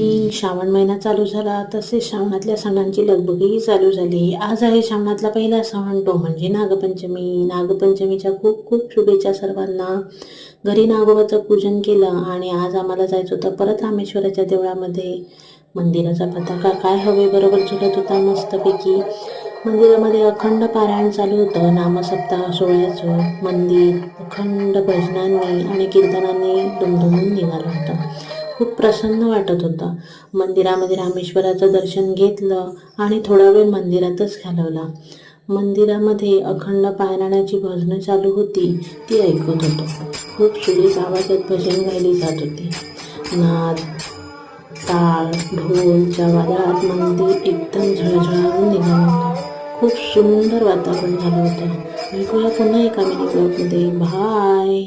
की श्रावण महिना चालू झाला तसेच श्रावणातल्या सणांची लगबगही चालू झाली. आज आहे श्रावणातला पहिला सण तो म्हणजे नागपंचमी. नागपंचमीच्या खूप खूप शुभेच्छा सर्वांना. घरी नागोबाचं पूजन केलं आणि आज आम्हाला जायचं होतं परत रामेश्वराच्या देवळामध्ये. मंदिराचा पताका काय हवे बरोबर झुलत होता मस्तपैकी. मंदिरामध्ये अखंड पारायण चालू होतं नामसप्ताह सोहळ्याचं. मंदिर अखंड भजनांनी आणि कीर्तनांनी दुमदुमून निघालं होतं. खूप प्रसन्न वाटत होतं. मंदिरामध्ये रामेश्वराचं दर्शन घेतलं आणि थोडा वेळ मंदिरातच घालवला. मंदिरामध्ये अखंड पायराण्याची भजनं चालू होती ती ऐकत होतो. खूप सुरेख आवाजात भजन गायली जात होती. नाद टाळ ढोलच्या वादळात मंदिर एकदम झळझळावून निघालं होतं. खूप सुंदर वातावरण झालं होतं. ऐकूया पुन्हा एका मिनी ब्लॉगमध्ये बाय.